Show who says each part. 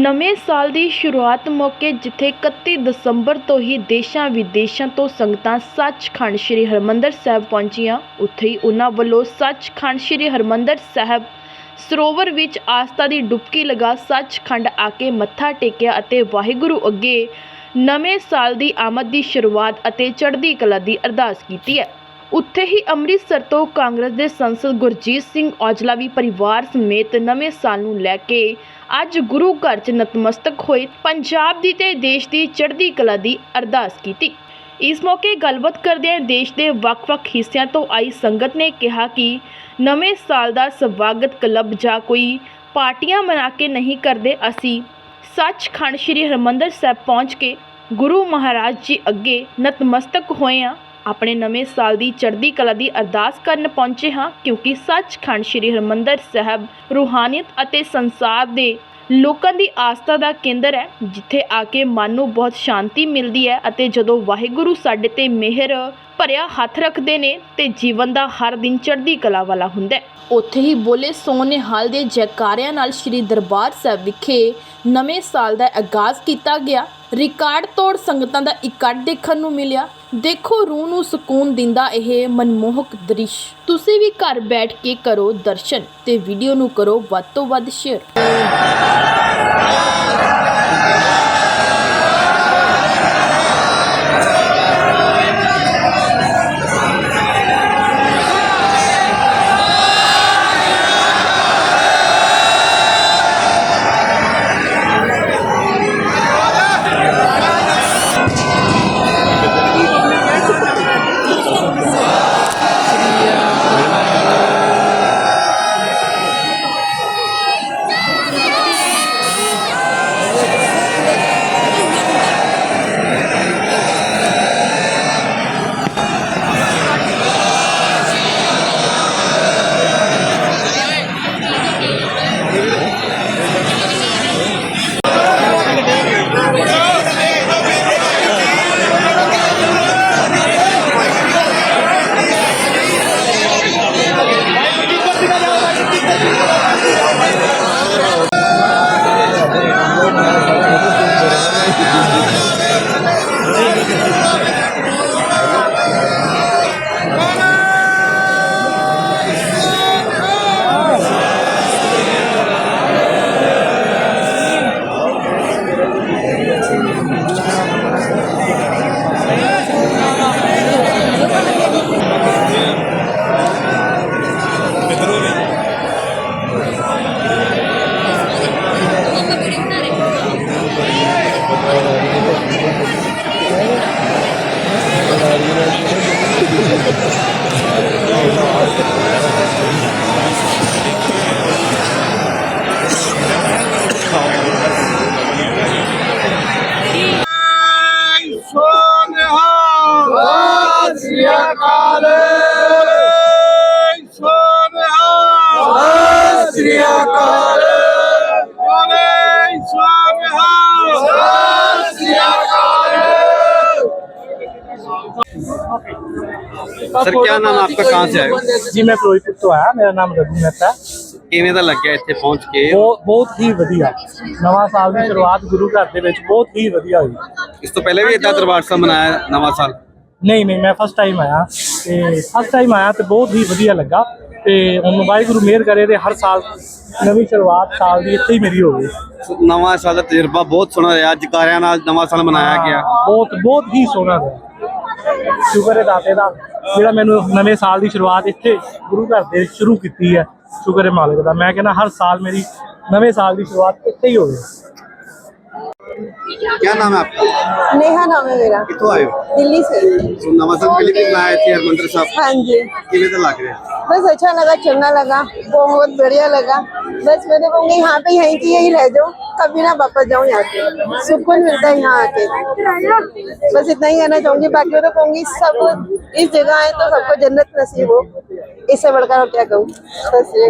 Speaker 1: ਨਵੇਂ ਸਾਲ ਦੀ ਸ਼ੁਰੂਆਤ ਮੌਕੇ ਜਿੱਥੇ 31 ਦਸੰਬਰ ਤੋਂ ਹੀ ਦੇਸ਼ਾਂ ਵਿਦੇਸ਼ਾਂ ਤੋਂ ਸੰਗਤਾਂ ਸੱਚਖੰਡ ਸ੍ਰੀ ਹਰਮੰਦਰ ਸਾਹਿਬ ਪਹੁੰਚੀਆਂ, ਉੱਥੇ ਹੀ ਉਹਨਾਂ ਵੱਲੋਂ ਸੱਚਖੰਡ ਸ੍ਰੀ ਹਰਮੰਦਰ ਸਾਹਿਬ ਸਰੋਵਰ ਵਿੱਚ ਆਸਥਾ ਦੀ ਡੁਬਕੀ ਲਗਾ ਸੱਚਖੰਡ ਆ ਕੇ ਮੱਥਾ ਟੇਕਿਆ ਅਤੇ ਵਾਹਿਗੁਰੂ ਅੱਗੇ ਨਵੇਂ ਸਾਲ ਦੀ ਆਮਦ ਦੀ ਸ਼ੁਰੂਆਤ ਅਤੇ ਚੜ੍ਹਦੀ ਕਲਾ ਦੀ ਅਰਦਾਸ ਕੀਤੀ ਹੈ। ਉੱਥੇ ਹੀ ਅੰਮ੍ਰਿਤਸਰ ਤੋਂ ਕਾਂਗਰਸ ਦੇ ਸੰਸਦ ਗੁਰਜੀਤ ਸਿੰਘ ਔਜਲਾ ਵੀ ਪਰਿਵਾਰ ਸਮੇਤ ਨਵੇਂ ਸਾਲ ਨੂੰ ਲੈ ਕੇ ਅੱਜ ਗੁਰੂ ਘਰ 'ਚ ਨਤਮਸਤਕ ਹੋਏ ਪੰਜਾਬ ਦੀ ਤੇ ਦੇਸ਼ ਦੀ ਚੜ੍ਹਦੀ ਕਲਾ ਦੀ ਅਰਦਾਸ ਕੀਤੀ। ਇਸ ਮੌਕੇ ਗੱਲਬਾਤ ਕਰਦਿਆਂ ਦੇਸ਼ ਦੇ ਵੱਖ-ਵੱਖ ਹਿੱਸਿਆਂ ਤੋਂ ਆਈ ਸੰਗਤ ਨੇ ਕਿਹਾ ਕਿ ਨਵੇਂ ਸਾਲ ਦਾ ਸਵਾਗਤ ਕਲੱਬ ਜਾਂ ਕੋਈ ਪਾਰਟੀਆਂ ਮਨਾ ਕੇ ਨਹੀਂ ਕਰਦੇ, ਅਸੀਂ ਸੱਚਖੰਡ ਸ੍ਰੀ ਹਰਿਮੰਦਰ ਸਾਹਿਬ ਪਹੁੰਚ ਕੇ ਗੁਰੂ ਮਹਾਰਾਜ ਜੀ ਅੱਗੇ ਨਤਮਸਤਕ ਹੋਏ ਹਾਂ। ਆਪਣੇ ਨਵੇਂ ਸਾਲ ਦੀ ਚੜ੍ਹਦੀ ਕਲਾ ਦੀ ਅਰਦਾਸ ਕਰਨ ਪਹੁੰਚੇ ਹਾਂ, ਕਿਉਂਕਿ ਸੱਚਖੰਡ ਸ੍ਰੀ ਹਰਿਮੰਦਰ ਸਾਹਿਬ ਰੂਹਾਨੀਅਤ ਅਤੇ ਸੰਸਾਰ ਦੇ ਲੋਕਾਂ ਦੀ ਆਸਥਾ ਦਾ ਕੇਂਦਰ ਹੈ, ਜਿੱਥੇ ਆ ਕੇ ਮਨ ਨੂੰ ਬਹੁਤ ਸ਼ਾਂਤੀ ਮਿਲਦੀ ਹੈ ਅਤੇ ਜਦੋਂ ਵਾਹਿਗੁਰੂ ਸਾਡੇ ਤੇ ਮਿਹਰ ਭਰਿਆ ਹੱਥ ਰੱਖਦੇ ਨੇ, ਤੇ ਜੀਵਨ ਦਾ ਹਰ ਦਿਨ ਚੜ੍ਹਦੀ ਕਲਾ ਵਾਲਾ ਹੁੰਦਾ ਹੈ। ਉੱਥੇ ਹੀ ਬੋਲੇ ਸੋਨੇਹਾਲ ਦੇ ਜੈਕਾਰਿਆਂ ਨਾਲ ਸ੍ਰੀ ਦਰਬਾਰ ਸਾਹਿਬ ਵਿਖੇ ਨਵੇਂ ਸਾਲ ਦਾ ਆਗਾਜ਼ ਕੀਤਾ ਗਿਆ। ਰਿਕਾਰਡ ਤੋੜ ਸੰਗਤਾਂ ਦਾ ਇਕੱਠ ਦੇਖਣ ਨੂੰ ਮਿਲਿਆ। ਦੇਖੋ ਰੂਹ ਨੂੰ ਸਕੂਨ ਦਿੰਦਾ ਇਹ ਮਨਮੋਹਕ ਦ੍ਰਿਸ਼। ਤੁਸੀਂ ਵੀ ਘਰ ਬੈਠ ਕੇ ਕਰੋ ਦਰਸ਼ਨ ਤੇ ਵੀਡੀਓ ਨੂੰ ਕਰੋ ਵੱਧ ਤੋਂ ਵੱਧ ਸ਼ੇਅਰ
Speaker 2: ਸੋਨਿਹਾਲ ਸਤਿ
Speaker 3: सर क्या नाम है आपका कहाँ से आए हो
Speaker 4: ਜੀ ਮੈਂ ਫਿਰੋਜ਼ਪੁਰ ਤੋਂ ਆਇਆ ਮੇਰਾ ਨਾਮ ਰਘੂ ਮਹਿਤਾ
Speaker 3: ਕਿਵੇਂ ਦਾ ਲੱਗਿਆ ਇੱਥੇ ਪਹੁੰਚ ਕੇ
Speaker 4: ਬਹੁਤ ਬਹੁਤ ਹੀ ਵਧੀਆ ਨਵਾਂ ਸਾਲ ਦੀ ਸ਼ੁਰੂਆਤ ਗੁਰੂ ਘਰ ਦੇ ਵਿੱਚ ਬਹੁਤ ਹੀ ਵਧੀਆ ਹੋਈ
Speaker 3: ਇਸ ਤੋਂ ਪਹਿਲੇ ਵੀ ਇਦਾਂ ਦਰਬਾਰ ਸਾਹਿਬ ਮਨਾਇਆ ਨਵਾਂ ਸਾਲ
Speaker 4: ਨਹੀਂ ਨਹੀਂ ਮੈਂ ਫਸਟ ਟਾਈਮ ਆਇਆ ਤੇ ਫਸਟ ਟਾਈਮ ਆਇਆ ਤੇ ਬਹੁਤ ਹੀ ਵਧੀਆ ਲੱਗਾ ਤੇ ਹੁਣ ਵਾਹਿਗੁਰੂ ਮਿਹਰ ਕਰੇ ਤੇ ਹਰ ਸਾਲ ਨਵੀਂ ਸ਼ੁਰੂਆਤ ਸਾਲ ਦੀ ਇੱਥੇ ਹੀ ਮੇਰੀ ਹੋਵੇ
Speaker 3: ਨਵਾਂ ਸਾਲ ਦਾ ਤਜਰਬਾ ਬਹੁਤ ਸੋਹਣਾ ਰਿਹਾ ਜਕਾਰਿਆਂ ਨਾਲ ਨਵਾਂ ਸਾਲ ਮਨਾਇਆ ਗਿਆ
Speaker 4: ਬਹੁਤ ਬਹੁਤ ਹੀ ਸੋਹਣਾ ਰਿਹਾ ਸ਼ੁਕਰ ਹੈ ਦਾਤੇ ਦਾ ਜਿਹੜਾ ਮੈਨੂੰ ਨਵੇਂ ਸਾਲ ਦੀ ਸ਼ੁਰੂਆਤ ਇੱਥੇ ਗੁਰੂ ਘਰ ਦੇ ਸ਼ੁਰੂ ਕੀਤੀ ਹੈ ਸ਼ੁਕਰ ਹੈ ਮਾਲਕ ਦਾ ਮੈਂ ਕਹਿੰਦਾ ਹਰ ਸਾਲ ਮੇਰੀ ਨਵੇਂ ਸਾਲ ਦੀ ਸ਼ੁਰੂਆਤ ਇੱਥੇ ਹੀ ਹੋਵੇ
Speaker 3: क्या नाम है आपका
Speaker 5: नेहा नाम है मेरा
Speaker 3: ਕਿੱਥੋਂ ਆਏ ਹੋ
Speaker 5: दिल्ली से
Speaker 3: ਸੋ ਨਵਾਂ ਸਾਲ ਪਹਿਲੀ ਵਾਰ ਮਨਾਇਆ ਇੱਥੇ ਹਰਮੰਦਰ ਸਾਹਿਬ
Speaker 5: हाँ जी
Speaker 3: ਕਿਵੇਂ ਦਾ ਲੱਗ ਰਿਹਾ
Speaker 5: बस अच्छा लगा चलना लगा बहुत बढ़िया लगा बस मैंने कहूँगी यहाँ पे यहीं की यही रह जाओ कभी ना वापस जाऊँ यहाँ पे सुकून मिलता है यहाँ आके बस इतना ही कहना चाहूंगी बाकी मैं तो कहूँगी सब इस जगह आए तो सबको जन्नत नसीब हो इससे बढ़कर और क्या कहूँ बस ये